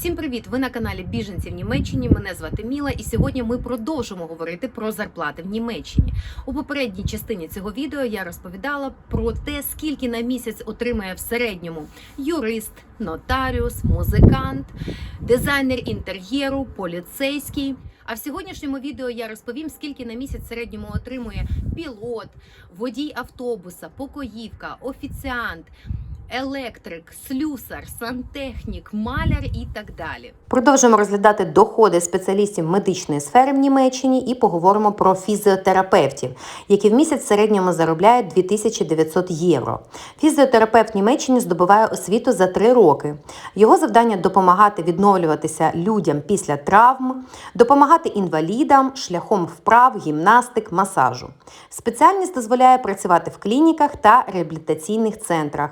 Всім привіт! Ви на каналі Біженці в Німеччині. Мене звати Міла, і сьогодні ми продовжимо говорити про зарплати в Німеччині. У попередній частині цього відео я розповідала про те, скільки на місяць отримує в середньому юрист, нотаріус, музикант, дизайнер інтер'єру, поліцейський. А в сьогоднішньому відео я розповім, скільки на місяць в середньому отримує пілот, водій автобуса, покоївка, офіціант. Електрик, слюсар, сантехнік, маляр і так далі. Продовжуємо розглядати доходи спеціалістів медичної сфери в Німеччині і поговоримо про фізіотерапевтів, які в місяць в середньому заробляють 2900 євро. Фізіотерапевт в Німеччині здобуває освіту за три роки. Його завдання допомагати відновлюватися людям після травм, допомагати інвалідам шляхом вправ, гімнастик, масажу. Спеціальність дозволяє працювати в клініках та реабілітаційних центрах.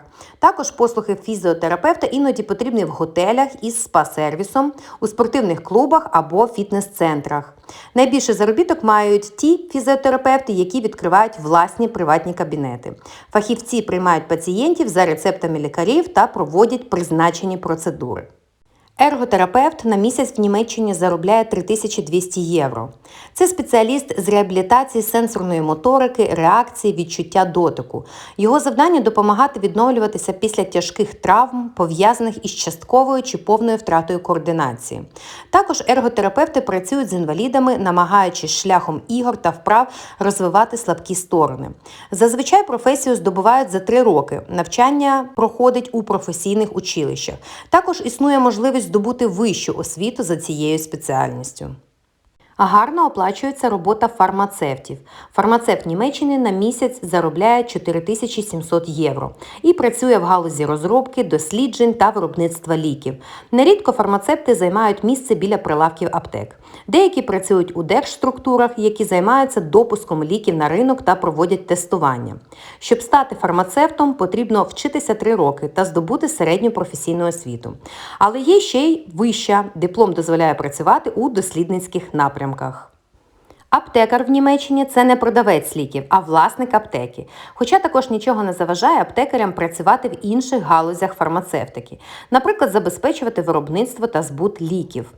Також послуги фізіотерапевта іноді потрібні в готелях із спа-сервісом, у спортивних клубах або фітнес-центрах. Найбільше заробіток мають ті фізіотерапевти, які відкривають власні приватні кабінети. Фахівці приймають пацієнтів за рецептами лікарів та проводять призначені процедури. Ерготерапевт на місяць в Німеччині заробляє 3200 євро. Це спеціаліст з реабілітації сенсорної моторики, реакції, відчуття дотику. Його завдання допомагати відновлюватися після тяжких травм, пов'язаних із частковою чи повною втратою координації. Також ерготерапевти працюють з інвалідами, намагаючись шляхом ігор та вправ розвивати слабкі сторони. Зазвичай професію здобувають за три роки. Навчання проходить у професійних училищах. Також існує можливість здобути вищу освіту за цією спеціальністю. Гарно оплачується робота фармацевтів. Фармацевт Німеччини на місяць заробляє 4700 євро і працює в галузі розробки, досліджень та виробництва ліків. Нерідко фармацевти займають місце біля прилавків аптек. Деякі працюють у держструктурах, які займаються допуском ліків на ринок та проводять тестування. Щоб стати фармацевтом, потрібно вчитися 3 роки та здобути середню професійну освіту. Але є ще й вища. Диплом дозволяє працювати у дослідницьких напрямках. Аптекар в Німеччині це не продавець ліків, а власник аптеки. Хоча також нічого не заважає аптекарям працювати в інших галузях фармацевтики, наприклад, забезпечувати виробництво та збут ліків.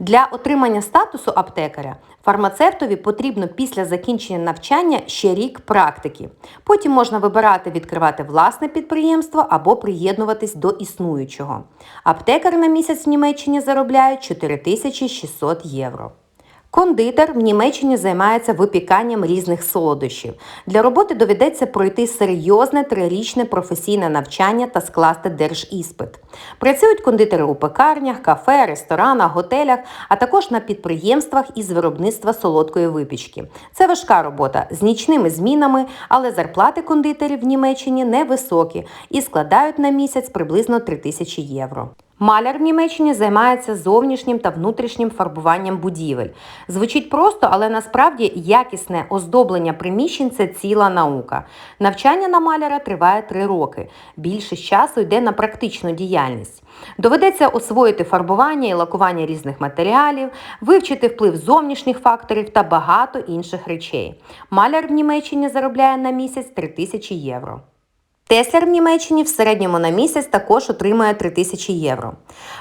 Для отримання статусу аптекаря фармацевтові потрібно після закінчення навчання ще рік практики. Потім можна вибирати відкривати власне підприємство або приєднуватись до існуючого. Аптекар на місяць в Німеччині заробляє 4600 євро. Кондитер в Німеччині займається випіканням різних солодощів. Для роботи доведеться пройти серйозне трирічне професійне навчання та скласти держіспит. Працюють кондитери у пекарнях, кафе, ресторанах, готелях, а також на підприємствах із виробництва солодкої випічки. Це важка робота з нічними змінами, але зарплати кондитерів в Німеччині невисокі і складають на місяць приблизно 3000 євро. Маляр в Німеччині займається зовнішнім та внутрішнім фарбуванням будівель. Звучить просто, але насправді якісне оздоблення приміщень це ціла наука. Навчання на маляра триває три роки. Більшість часу йде на практичну діяльність. Доведеться освоїти фарбування і лакування різних матеріалів, вивчити вплив зовнішніх факторів та багато інших речей. Маляр в Німеччині заробляє на місяць 3000 євро. Теслер в Німеччині в середньому на місяць також отримує 3000 євро.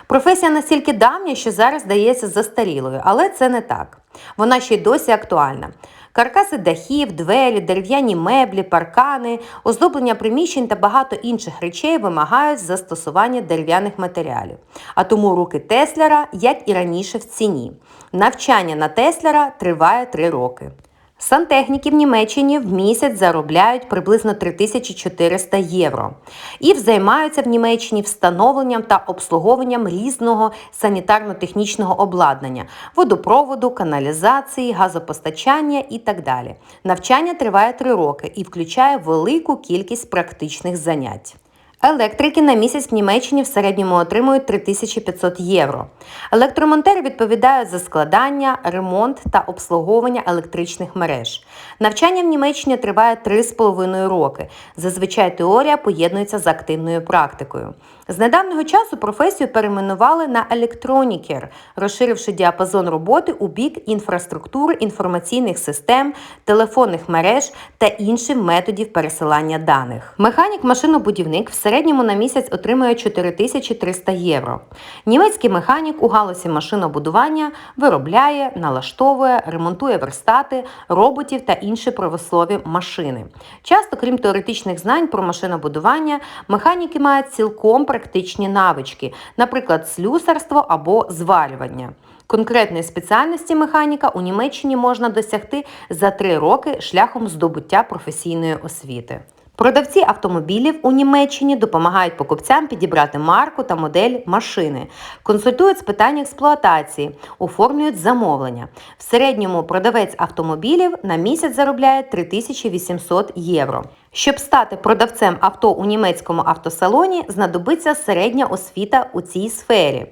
Професія настільки давня, що зараз здається застарілою, але це не так. Вона ще й досі актуальна. Каркаси дахів, двері, дерев'яні меблі, паркани, оздоблення приміщень та багато інших речей вимагають застосування дерев'яних матеріалів. А тому руки Теслера, як і раніше, в ціні. Навчання на Теслера триває 3 роки. Сантехніки в Німеччині в місяць заробляють приблизно 3400 євро і займаються в Німеччині встановленням та обслуговуванням різного санітарно-технічного обладнання, водопроводу, каналізації, газопостачання і так далі. Навчання триває 3 роки і включає велику кількість практичних занять. Електрики на місяць в Німеччині в середньому отримують 3500 євро. Електромонтери відповідають за складання, ремонт та обслуговування електричних мереж. Навчання в Німеччині триває 3,5 роки. Зазвичай теорія поєднується з активною практикою. З недавнього часу професію перейменували на електронікер, розширивши діапазон роботи у бік інфраструктури інформаційних систем, телефонних мереж та інших методів пересилання даних. Механік-машинобудівник в середньому на місяць отримує 4300 євро. Німецький механік у галузі машинобудування виробляє, налаштовує, ремонтує верстати, роботів та інші промислові машини. Часто, крім теоретичних знань про машинобудування, механіки мають цілком практичні навички, наприклад, слюсарство або зварювання. Конкретної спеціальності механіка у Німеччині можна досягти за три роки шляхом здобуття професійної освіти. Продавці автомобілів у Німеччині допомагають покупцям підібрати марку та модель машини, консультують з питань експлуатації, оформлюють замовлення. В середньому продавець автомобілів на місяць заробляє 3800 євро. Щоб стати продавцем авто у німецькому автосалоні, знадобиться середня освіта у цій сфері.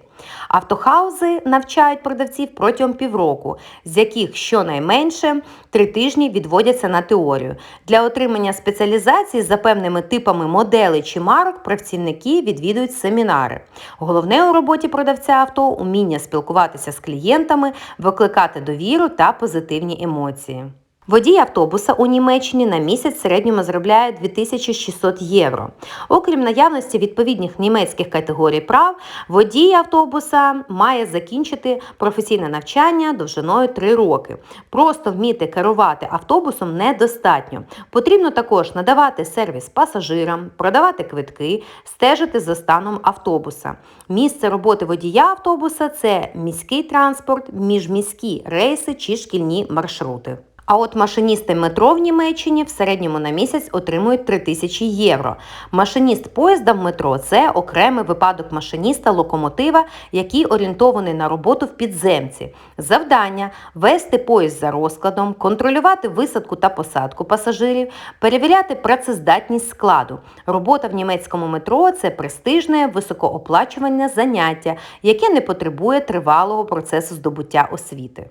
Автохаузи навчають продавців протягом півроку, з яких щонайменше три тижні відводяться на теорію. Для отримання спеціалізації за певними типами моделей чи марок працівники відвідують семінари. Головне у роботі продавця авто уміння спілкуватися з клієнтами, викликати довіру та позитивні емоції. Водій автобуса у Німеччині на місяць в середньому заробляє 2600 євро. Окрім наявності відповідних німецьких категорій прав, водій автобуса має закінчити професійне навчання довжиною 3 роки. Просто вміти керувати автобусом недостатньо. Потрібно також надавати сервіс пасажирам, продавати квитки, стежити за станом автобуса. Місце роботи водія автобуса це міський транспорт, міжміські рейси чи шкільні маршрути. А от машиністи метро в Німеччині в середньому на місяць отримують 3000 євро. Машиніст поїзда в метро це окремий випадок машиніста локомотива, який орієнтований на роботу в підземці. Завдання вести поїзд за розкладом, контролювати висадку та посадку пасажирів, перевіряти працездатність складу. Робота в німецькому метро це престижне, високооплачуване заняття, яке не потребує тривалого процесу здобуття освіти.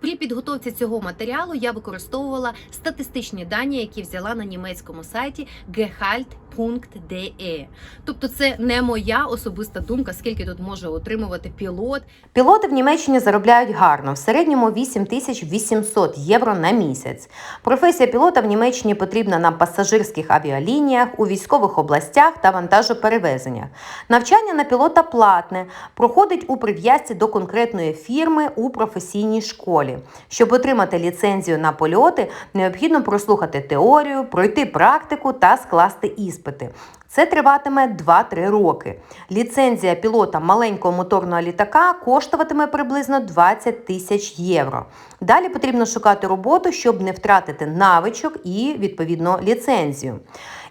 При підготовці цього матеріалу я використовувала статистичні дані, які взяла на німецькому сайті gehalt.de. Тобто це не моя особиста думка, скільки тут може отримувати пілот. Пілоти в Німеччині заробляють гарно, в середньому 8800 євро на місяць. Професія пілота в Німеччині потрібна на пасажирських авіалініях, у військових областях та вантажоперевезеннях. Навчання на пілота платне, проходить у прив'язці до конкретної фірми у професійній школі. Щоб отримати ліцензію на польоти, необхідно прослухати теорію, пройти практику та скласти іспити. Це триватиме 2-3 роки. Ліцензія пілота маленького моторного літака коштуватиме приблизно 20 тисяч євро. Далі потрібно шукати роботу, щоб не втратити навичок і відповідно ліцензію.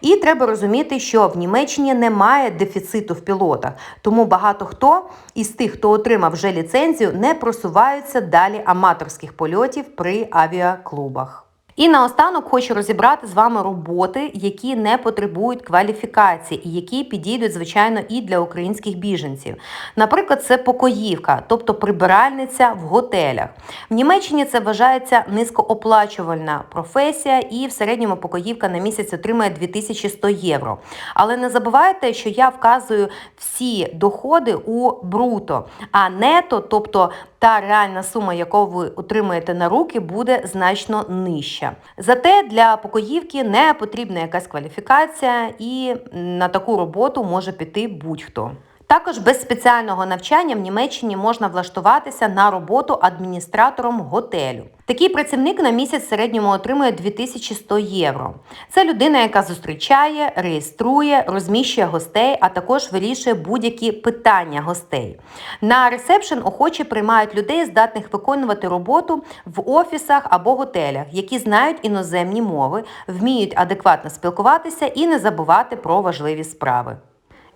І треба розуміти, що в Німеччині немає дефіциту в пілотах, тому багато хто із тих, хто отримав вже ліцензію, не просуваються далі аматорських польотів при авіаклубах. І наостанок хочу розібрати з вами роботи, які не потребують кваліфікації і які підійдуть, звичайно, і для українських біженців. Наприклад, це покоївка, тобто прибиральниця в готелях. В Німеччині це вважається низькооплачувальна професія, і в середньому покоївка на місяць отримує 2100 євро. Але не забувайте, що я вказую всі доходи у бруто, а нето, тобто та реальна сума, яку ви отримаєте на руки, буде значно нижча. Зате для покоївки не потрібна якась кваліфікація, і на таку роботу може піти будь-хто. Також без спеціального навчання в Німеччині можна влаштуватися на роботу адміністратором готелю. Такий працівник на місяць середньому отримує 2100 євро. Це людина, яка зустрічає, реєструє, розміщує гостей, а також вирішує будь-які питання гостей. На ресепшн охочі приймають людей, здатних виконувати роботу в офісах або готелях, які знають іноземні мови, вміють адекватно спілкуватися і не забувати про важливі справи.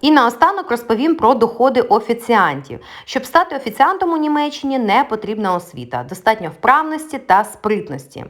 І наостанок розповім про доходи офіціантів. Щоб стати офіціантом у Німеччині не потрібна освіта, достатньо вправності та спритності.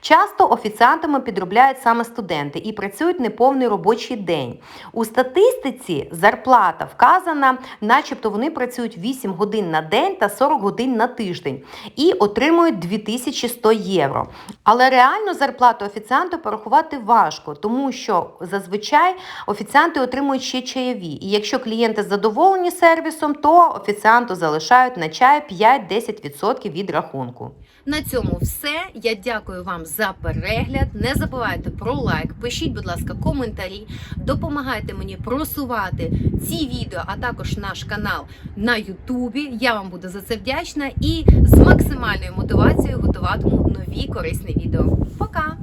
Часто офіціантами підробляють саме студенти і працюють неповний робочий день. У статистиці зарплата вказана, начебто вони працюють 8 годин на день та 40 годин на тиждень і отримують 2100 євро. Але реальну зарплату офіціанту порахувати важко, тому що зазвичай офіціанти отримують ще чаєві. І якщо клієнти задоволені сервісом, то офіціанту залишають на чай 5-10% від рахунку. На цьому все. Я дякую вам за перегляд. Не забувайте про лайк, пишіть, будь ласка, коментарі, допомагайте мені просувати ці відео, а також наш канал на Ютубі. Я вам буду за це вдячна і з максимальною мотивацією готуватиму нові корисні відео. Пока!